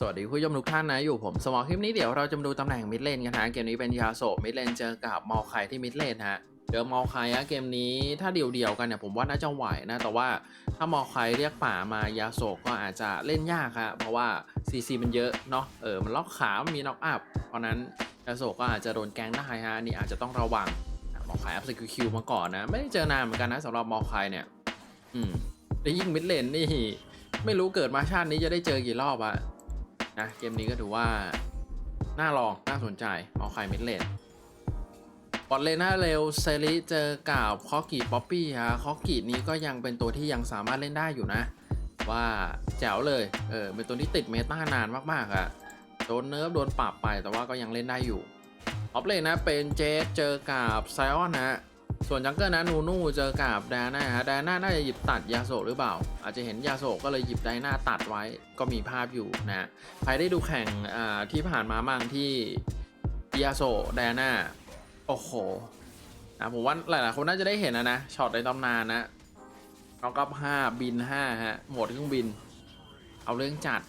สวัสดีผู้ชมทุกท่านนะ อยู่ผมสมอลคลิปนี้เดี๋ยวเราจะมาดูตำแหน่งมิดเลนกันนะเกมนี้เป็นยาโซมิดเลนเจอกับมอลไคที่มิดเลนฮะเดี๋ยวมอลไคอะเกมนี้ถ้าเดี่ยวๆกันเนี่ยผมว่าน่าจะไหวนะ แต่ว่าถ้ามอลไคเรียกป่ามายาโซก็อาจจะเล่นยากฮะเพราะว่าซีซีมันเยอะเนาะเออมันล็อกขามีน็อกอัพเพราะนั้นยาโซก็อาจจะโดนแกงได้ฮะอันนี่อาจจะต้องระวังมอลไคอัพสกิลคิวมาก่อนนะ ไม่ได้เจอนานเหมือนกันนะสำหรับมอลไคเนี่ยอืมแล้ยิ่งมิดเลนนี่ไม่รู้เกิดมาชาตินี้จะได้เจอกี่รอบอะ นะเกมนี้ก็ถือว่า น่าลองน่าสนใจเอาใครมิดเลนบอลเลน่าเร็วเซริเจอกับคอกีป๊อปปี้ฮะคอกีนี้ก็ยังเป็นตัวที่ยังสามารถเล่นได้อยู่นะ ว่าแจ๋วเลยเออเป็นตัวที่ติดเมตานานมากๆอะ่ะโดนเนิร์ฟโดนปรับไปแต่ว่าก็ยังเล่นได้อยู่ออฟเลนนะเป็นเจสเจอกับไซออนนะ ส่วนจังเกิลนะนูนูเจอกับแดน่าฮะแดน่าน่าจะหยิบตัดยาโซหรือเปล่า อาจจะเห็นยาโซก็เลยหยิบไดน่าตัดไว้ก็มีภาพอยู่นะใครได้ดูแข่งที่ผ่านมามั่งที่ยาโซแดน่าโอ้โหนะผมว่าหลายๆคนน่าจะได้เห็นนะนะช็อตในตำนานนะเอากับห้าบินห้าฮะหมดเครื่องบิน เอาเรื่องจัด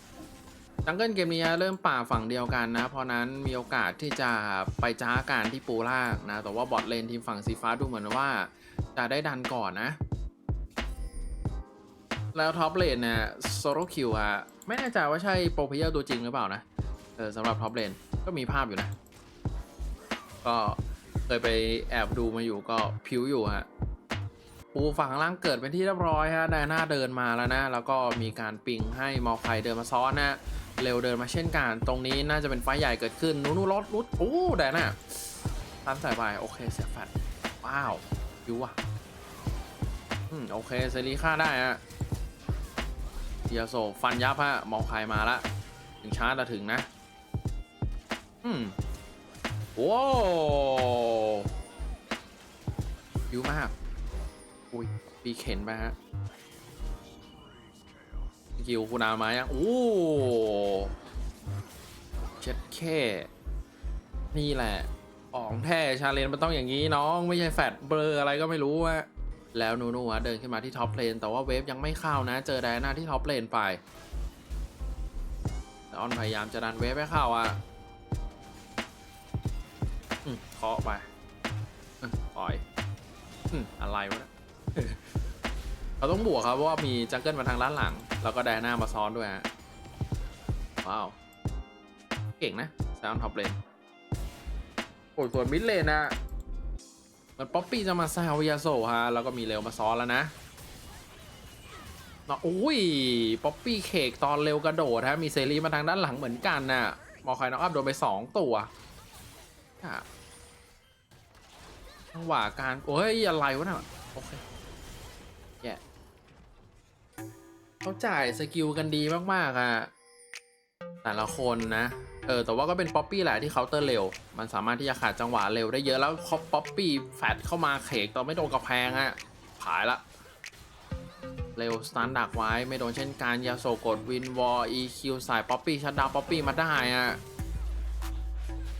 จังเกิลเกมนี้เริ่มป่าฝั่งเดียวกันนะ เพราะนั้นมีโอกาสที่จะไปจ้าการที่ปูล่างนะ แต่ว่าบอทเลนทีมฝั่งสีฟ้าดูเหมือนว่า จะได้ดันก่อนนะ แล้วท็อปเลนเนี่ยโซโลคิวอะไม่แน่ใจว่าใช่โปรเพเยอร์ตัวจริงหรือเปล่านะ เออสำหรับท็อปเลนก็มีภาพอยู่นะ ก็เคยไปแอบดูมาอยู่ก็ผิวอยู่ฮะปูฝั่งล่างเกิดเป็นที่เรียบร้อยฮะไดน่าเดินมาแล้วนะ แล้วก็มีการปิงให้มอไคเดินมาซ้อนนะ เร็วเดินมาเช่นกัน ตรงนี้น่าจะเป็นไฟใหญ่เกิดขึ้นนู้นูรถรุดโอ้ไดอาน่าตามสายไปโอเคเสียแฟดว้าวยูว่ะอืมโอเคเซรีฆ่าได้ฮะเดียโซฟันยับฮะมอลไครมาละถึงชาร์จแล้วถึงนะ อืมว้าวยูมาก อุ้ยปีเข็นไปฮะ กิวคุณอามายังโอ้เช็ดแค่นี่แหละของแท้ชาเลนมันต้องอย่างนี้น้อง ไม่ใช่แฟดเบลออะไรก็ไม่รู้อะแล้วนูนูอะเดินขึ้นมาที่ท็อปเลนแต่ว่าเวฟยังไม่เข้านะ เจอไดอาน่าที่ท็อปเลนไปออนพยายามจะดันเวฟให้เข้าอะอืมเคาะไปปล่อยอืมอะไรวะเนี่ยเราต้องบวกครับเพราะว่ามีจังเกิลมาทางด้านหลัง แล้วก็ไดอาน่ามาซ้อนด้วยฮะ ว้าว เก่งนะซาวน์ท็อปเลนโอ้ยส่วนมิดเลนนะมันป๊อปปี้จะมาแซวยาโซฮะ แล้วก็มีเร็วมาซ้อนแล้วนะเนาะอุ้ย ป๊อปปี้เคกตอนเร็วกระโดดฮะ มีเซรีมาทางด้านหลังเหมือนกันน่ะมอคอยน็อกอัพโดนไปสองตัวอะจังหวะการ โอ้ย อะไรวะน่ะโอเค เขาจ่ายสกิลกันดีมากๆอะแต่ละคนนะ เออ แต่ว่าก็เป็นป๊อปปี้แหละที่เคาน์เตอร์เร็ว มันสามารถที่จะขาดจังหวะเร็วได้เยอะแล้วคอป๊อปปี้แฟดเข้ามาเขกตอนไม่โดนกระแพงอะผายละ เร็วสตันดักไว้ไม่โดนเช่นการยาโซกดวินวอลอีคิวสายป๊อปปี้ชัดดาวป๊อปปี้มาได้อะ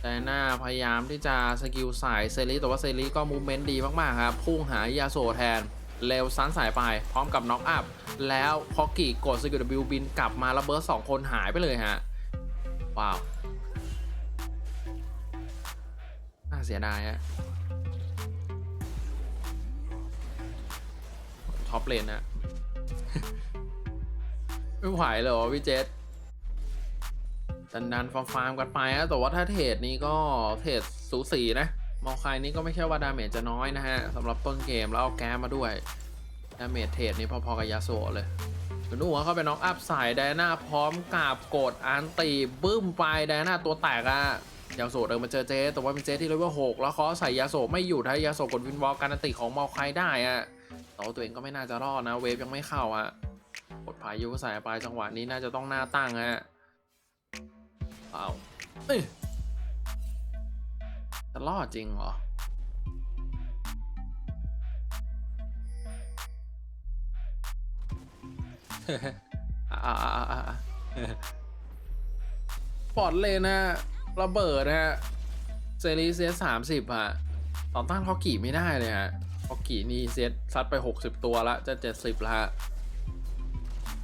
แต่หน้าพยายามที่จะสกิลสายเซรีแต่ว่าเซรีก็มูเมนต์ดีมากๆครับพุ่งหายาโซแทน เร็วซันสายไป พร้อมกับน็อกอัพ แล้วพอกิกดสกิลบิวบินกลับมาแล้วเบิร์สองคนหายไปเลยฮะ ว้าว น่าเสียดายฮะท็อปเลนนะไม่ไหวเลยเหรอพี่เจษดันดันฟาร์มฟาร์มกันไปนะแต่ว่าถ้าเทรดนี้ก็เทรดสูสีนะ มอลคายนี้ก็ไม่ใช่ว่าดาเมจจะน้อยนะฮะสำหรับต้นเกมแล้วเอาแก้มาด้วยดาเมจเทรดนี้พอๆกับยาโซเลยนูว่าเข้าไปน็อกอัพใส่ไดน่าพร้อมกับกดอันตีบึ้มไปไดน่าตัวแตกอะยาโซเดินมาเจอเจแต่ว่าเป็นเจที่เลเวลหกแล้วเขาใส่ยาโซไม่อยู่ถ้ายาโซกดวินวอลการันตีของมอลคายได้อะแต่ว่าตัวเองก็ไม่น่าจะรอดนะเวฟยังไม่เข้าอะกดพายุใส่ไปจังหวะนี้น่าจะต้องหน้าตั้งฮะเอาเอ้ย จะรอดจริงเหรออ่าปอดเลยนะระเบิดนะฮะ เซรีเซสสามสิบฮะต่อต้านฮอกกี้ไม่ได้เลยฮะฮอกกี้นี่เซตซัดไป 60 ตัวละจะ 70ละฮะ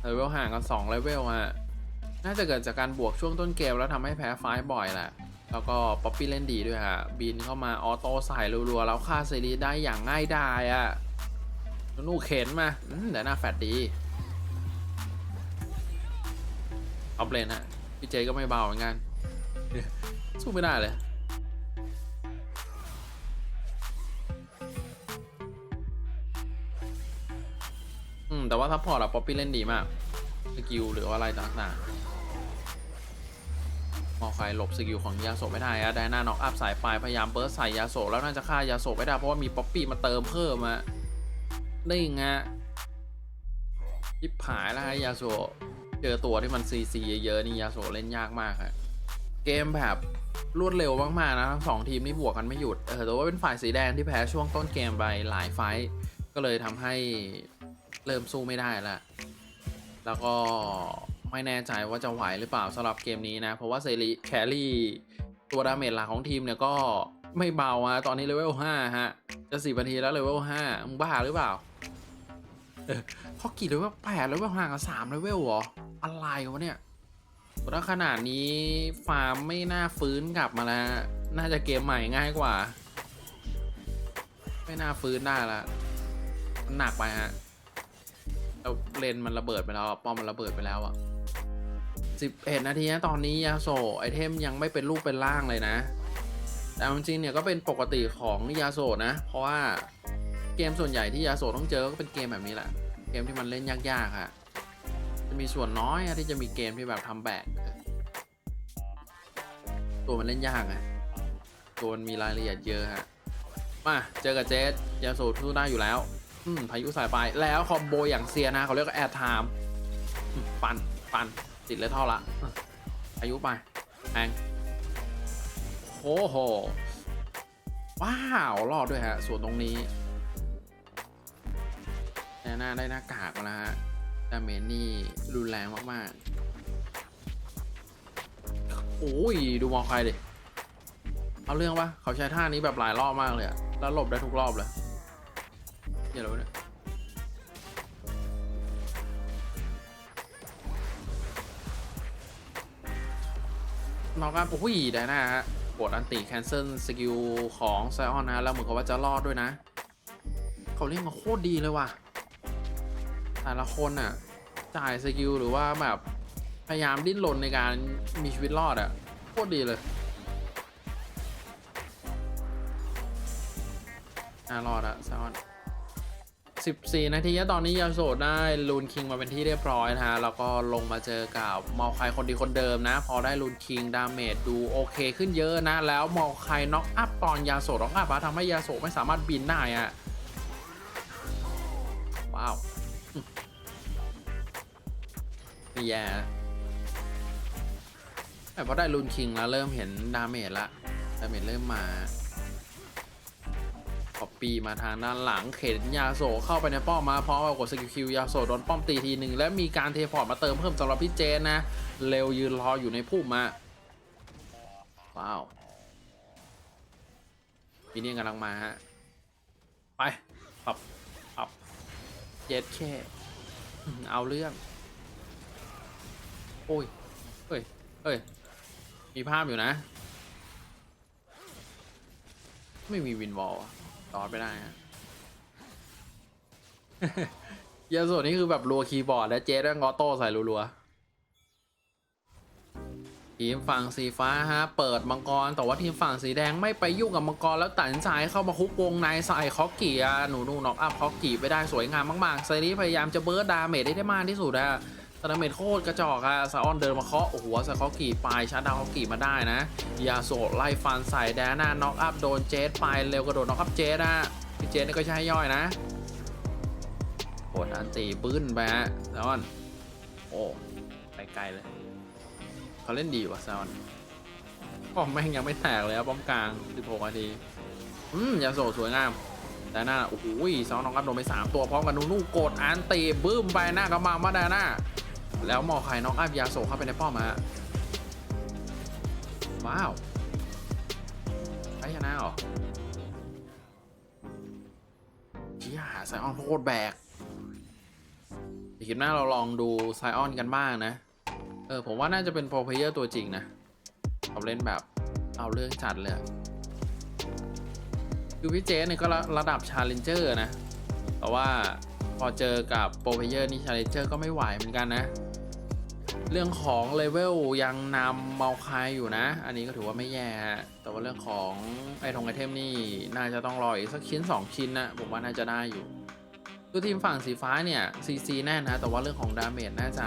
เลเวลห่างกัน2เลเวลฮะน่าจะเกิดจากการบวกช่วงต้นเกมแล้วทำให้แพ้ไฟล์บ่อยแหละ แล้วก็ป๊อปปี้เล่นดีด้วยฮะ บินเข้ามาออโต้ใส่รัวๆ แล้วฆ่าเซรีได้อย่างง่ายดายอะ่ะนูเข็นมาอืมแต่หน้าแฟดดี เอาเลนฮะ พี่เจก็ไม่เบาเหมือนกัน สู้ไม่ได้เลยอืมแต่ว่าซัพพอร์ตอะป๊อปปี้เล่นดีมาก สกิลหรือว่าอะไรต่างๆ อใครหลบสกิลของยาโซะไม่ได้อะไดนาน็อกอัพสายปลายพยายามเบิร์สใส่ยาโซะแล้วน่าจะฆ่ายาโซะไม่ได้เพราะว่ามีป๊อปปี้มาเติมเพิ่มอะนี่ไงยิบผายแล้วฮะยาโซะเจอตัวที่มันซีซีเยอะๆนี่ยาโซะเล่นยากมากฮะเกมแบบรวดเร็วมากๆนะทั้งสองทีมนี่บวกกันไม่หยุดเออแต่ว่าเป็นฝ่ายสีแดงที่แพ้ช่วงต้นเกมไปหลายไฟต์ก็เลยทำให้เริ่มสู้ไม่ได้ละแล้วก็ ไม่แน่ใจว่าจะไหวหรือเปล่าสำหรับเกมนี้นะ เพราะว่าเซรีแครี่ตัวดาเมจหลักของทีมเนี่ยก็ไม่เบาอะตอนนี้เลเวล5ฮะ จะ4นาทีแล้วเลเวล5มึงบ้าหรือเปล่าเออพอกี่เลเวล8เลเวลห่างกัน3เลเวลเหรอ อะไรวะเนี่ยถ้าขนาดนี้ฟาร์มไม่น่าฟื้นกลับมาแล้ว น่าจะเกมใหม่ง่ายกว่า ไม่น่าฟื้นได้ละหนักไปฮะแล้วเลนมันระเบิดไปแล้วป้อมมันระเบิดไปแล้วอะ สิบเอ็ดนาทีนะตอนนี้ยาโซไอเทมยังไม่เป็นรูปเป็นร่างเลยนะ แต่จริงๆเนี่ยก็เป็นปกติของยาโซนะ เพราะว่าเกมส่วนใหญ่ที่ยาโซต้องเจอก็เป็นเกมแบบนี้แหละ เกมที่มันเล่นยากๆอะจะมีส่วนน้อยที่จะมีเกมที่แบบทำแบกตัวมันเล่นยากอะตัวมันมีรายละเอียดเยอะฮะ มาเจอกับเจสยาโซสู้ได้อยู่แล้วพายุสายไฟแล้วคอมโบอย่างเซียนะเขาเรียกว่าแอร์ไทม์ปันปัน ติดเลยเท่าละ อายุไปแองโอ้โห ว้าว รอดด้วยฮะ ส่วนตรงนี้แน่น้าได้หน้ากากมาแล้วฮะดาเมจนี่รุนแรงมากๆ โอ้ย ดูมองใครดิ เอาเรื่องปะเขาใช้ท่านี้แบบหลายรอบมากเลยอะแล้วหลบได้ทุกรอบเลยเหี้ยอะไรวะเนี่ย นอกกันโอ้ยได้นะฮะกดอันติแคนเซิลสกิลของไซออนนะแล้วเหมือนกับว่าจะรอดด้วยนะ เขาเล่นมาโคตรดีเลยว่ะ แต่ละคนอะ จ่ายสกิลหรือว่าแบบ พยายามดิ้นรนในการมีชีวิตรอดอะ โคตรดีเลยอ่ารอดอะไซออน 14 นาทีแล้วตอนนี้ยาโสดได้ลูนคิงมาเป็นที่เรียบร้อยนะฮะ แล้วก็ลงมาเจอกับมอลไคคนดีคนเดิมนะ พอได้ลูนคิงดาเมจดูโอเคขึ้นเยอะนะ แล้วมอลไคน็อกอัพตอนยาโสดน็อกอัพทำให้ยาโสดไม่สามารถบินได้อะว้าวอืมไม่แย่แต่พอได้ลูนคิงแล้วเริ่มเห็นดาเมจละดาเมจเริ่มมา คอปปี้มาทางด้านหลังเข็นยาโซเข้าไปในป้อมมาพร้อมกับกดสกิลคิวยาโซโดนป้อมตีทีหนึ่งและมีการเทพอร์ตมาเติมเพิ่มสำหรับพี่เจนนะเร็วยืนรออยู่ในพุ่มมาว้าวมีเนี่ยกำลังมาฮะไปปับปับเจ็ดแค่เอาเรื่อง โอ้ยเฮ้ยเฮ้ยมีภาพอยู่นะ ไม่มีวินวอลอะ ต่อไปได้ฮะยาโซนี่คือแบบรัวคีย์บอร์ด และเจ๊ด้วยงอโต้ใส่รัวๆทีมฝั่งสีฟ้าฮะ เปิดมังกร แต่ว่าทีมฝั่งสีแดงไม่ไปยุ่งกับมังกร แล้วตัดสินใจเข้ามาคุกวงในใส่คอกกี้อะหนูนูน็อกอัพคอกกี้ไปได้สวยงามมากๆไซรีพยายามจะเบิร์ดดาเมจได้ได้มากที่สุดอะ แต่ดาเมจโคตรกระจอกอะซาออนเดินมาเคาะโอ้โหใส่คอกกี้ไปชาร์ดาวคอกกี้มาได้นะ ยาโซไล่ฟันใส่แดน่าน็อกอัพโดนเจสไปเร็วกระโดดน็อกอัพเจสอะพี่เจสนี่ก็ใช่ย่อยนะกดอันตีปื้นไปฮะซมอนโอ้ไปไกลเลยเขาเล่นดีว่ะซมอนป้อมแม่งยังไม่แตกเลยครับป้อมกลาง16นาทีอืมยาโซสวยงามแต่หน้าโอ้โหซองน้องอัพโดนไป 3 ตัวพร้อมกันนูนูกดอันตีบึ้มไปหน้ากระมามาดาน่า แล้วหมอไข่น้องอัพยาโซเข้าไปในป้อมฮะว้าวไอ้ชนะเหรอเชี่ยไซออนโคตรแบกเดี๋ยวคลิปหน้าเราลองดูไซออนกันบ้างนะ เออ ผมว่าน่าจะเป็นโปรเพเยอร์ตัวจริงนะเขาเล่นแบบเอาเรื่องจัดเลยคือพี่เจเนี่ยก็ระระดับชาเลนเจอร์นะ แต่ว่า พอเจอกับโปรเพเยอร์นี่ชาเลนเจอร์ก็ไม่ไหวเหมือนกันนะ เรื่องของเลเวลยังนำเมาคายอยู่นะ อันนี้ก็ถือว่าไม่แย่ฮะ แต่ว่าเรื่องของไอทงไอเทมนี่น่าจะต้องรออีกสักชิ้น 2 ชิ้นนะผมว่าน่าจะได้อยู่คือทีมฝั่งสีฟ้าเนี่ยซีซีแน่นะ แต่ว่าเรื่องของดาเมจน่าจะ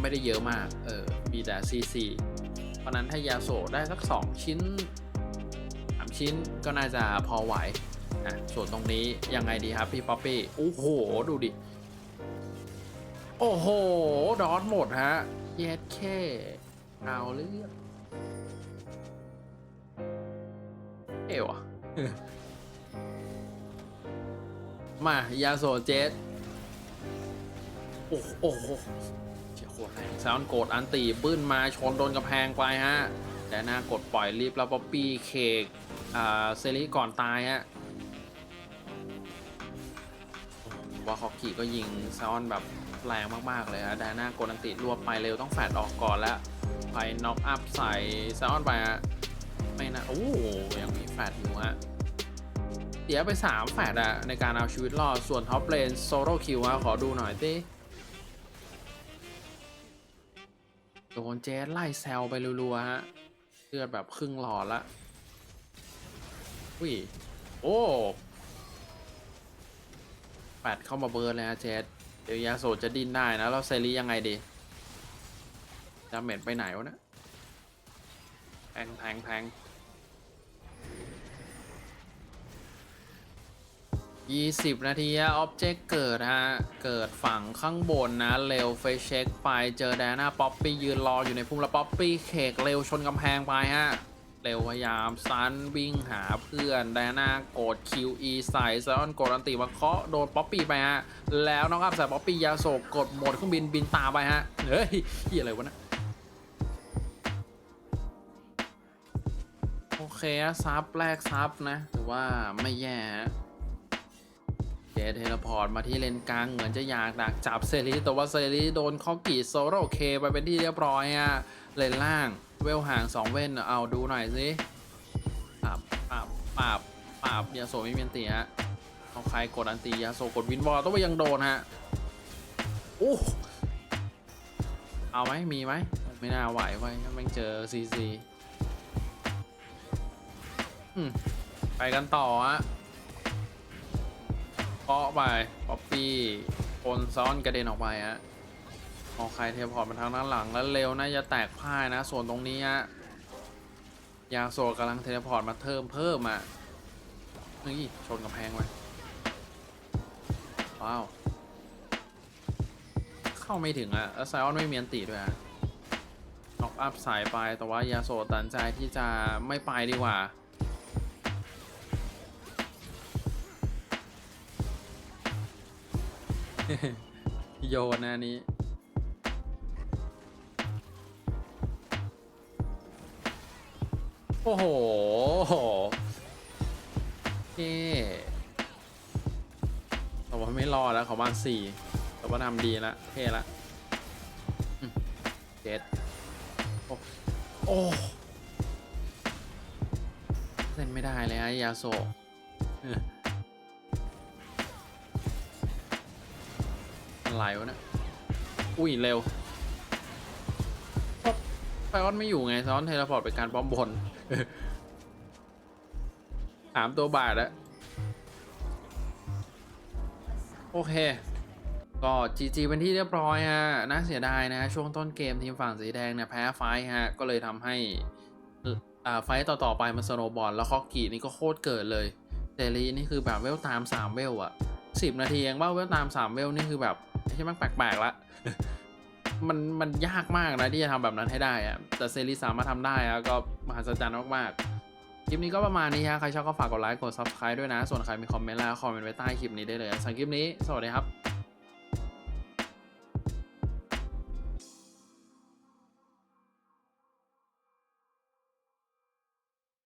ไม่ได้เยอะมาก เออ มีแต่ซีซีเพราะนั้นถ้ายาโซได้สัก 2 ชิ้น 3 ชิ้นก็น่าจะพอไหว นะส่วนตรงนี้ยังไงดีครับพี่ป๊อปปี้โอ้โห ดูดิ โอ้โห ดอทหมดฮะเย็ดแค่เอาเรื่องเอวอะมา ยาโซเจสโอ้โหโอ้โหเชี่ยโคตรแรงซาวน์โกดอันตีบึ้นมาชนโดนกระแพงไปฮะ แต่หน้ากดปล่อยรีบแล้วป๊อปปี้เคกอ่าเซรีก่อนตายฮะ ว่าคอกกี้ก็ยิงซอนแบบแรงมากๆเลยฮะแดน่าโกนันติรวบไปเร็วต้องแฟดออกก่อนแล้วไปน็อกอัพใส่ซอนไปฮะไม่นะโอ้ยังมีแฟดอยู่ฮะเสียไป 3 แฟดอะในการเอาชีวิตรอดส่วนท็อปเลนโซโลคิวฮะขอดูหน่อยสิโดนเจสไล่แซลไปรัวๆฮะเลือดแบบครึ่งหลอดละอุ้ยโอ้ แปดเข้ามาเบิร์นเลยนะเจสเดี๋ยวยาโซจะดิ้นได้นะแล้วเซรียังไงดีดาเมจไปไหนวะนะแทงแทงแทงยี่สิบนาทีออบเจกต์เกิดฮะ เกิดฝั่งข้างบนนะ เร็วเฟเช็คไปเจอแดน่าป๊อปปี้ยืนรออยู่ในพุ่มแล้วป๊อปปี้เคกเร็วชนกำแพงไปฮะ เร็วพยายามซันวิ่งหาเพื่อนไดนากด QE ใส่ซอนกดอันติมาเคาะโดนป๊อปปี้ไปฮะ แล้วน้องอัพใส่ป๊อปปี้ยาโศกกดหมดเครื่องบินบินตามไปฮะ เฮ้ยเหียอะไรวะนะโอเคอะซับแรกซับนะ ถือว่าไม่แย่ฮะเจเทเลพอร์ตมาที่เลนกลางเหมือนจะอยากดักจับเซรีแต่ว่าเซรีโดนคอกิโซโรเคไปเป็นที่เรียบร้อยฮะ เลนล่าง เวลห่าง2เว้นเอาดูหน่อยสิปราบปราบปราบปราบยาโซไม่มีอันตีฮะเอาใครกดอันตียาโซกดวินวอลต้องไปยังโดนฮะโอ้เอาไหมมีไหมไม่น่าไหวไว้ถ้าแม่งเจอซีซีไปกันต่อฮะเคาะไปป๊อปปี้คนซ้อนกระเด็นออกไปฮะ มองใครเทพอร์ตมาทางด้านหลังแล้วเร็วน่าจะแตกพ่ายนะ ส่วนตรงนี้ฮะยาโซกำลังเทเลพอร์ตมาเทิมเพิ่มอะนี่ชนกับแพงไปว้าวเข้าไม่ถึงอะแล้วไซออนไม่มีอันติด้วยอะน็อกอัพสายไปแต่ว่ายาโซตัดสินใจที่จะไม่ไปดีกว่าโยนนะอัน อ้โหเท่แต่ว่าไม่รอแล้วเขามานสี่แต่ว่าทำดีแล้วเท่ละเจ็ดโอ้โอ้เล่นไม่ได้เลยฮะยาโซเอะไรวะเนะอุ้ย เร็วไฟออนไม่อยู่ไงซ้อนเทเลพอร์ตไปการป้อมบน ถามตัวบาทแล้วโอเค ก็จีจีเป็นที่เรียบร้อยฮะน่าเสียดายนะช่วงต้นเกมทีมฝั่งสีแดงเนี่ยแพ้ไฟฮะ ก็เลยทำให้อ่าไฟต่อ ๆ ไปมันสโนบอลแล้วคอกกี้นี่ก็โคตรเกิดเลยเซรีนี่คือแบบเวลตาม 3 เวลอะ10 นาทีเองว่าเวลตาม 3 เวลนี่คือแบบไม่ใช่มันแปลกๆละ มันมันยากมากนะที่จะทำแบบนั้นให้ได้อะแต่เซรีสามารถทำได้อะก็มหัศจรรย์มากๆ คลิปนี้ก็ประมาณนี้ฮะใครชอบก็ฝากกดไลค์กด subscribe ด้วยนะ ส่วนใครมีคอมเมนต์แล้วคอมเมนต์ไว้ใต้คลิปนี้ได้เลยสำหรับคลิปนี้ สวัสดีครับ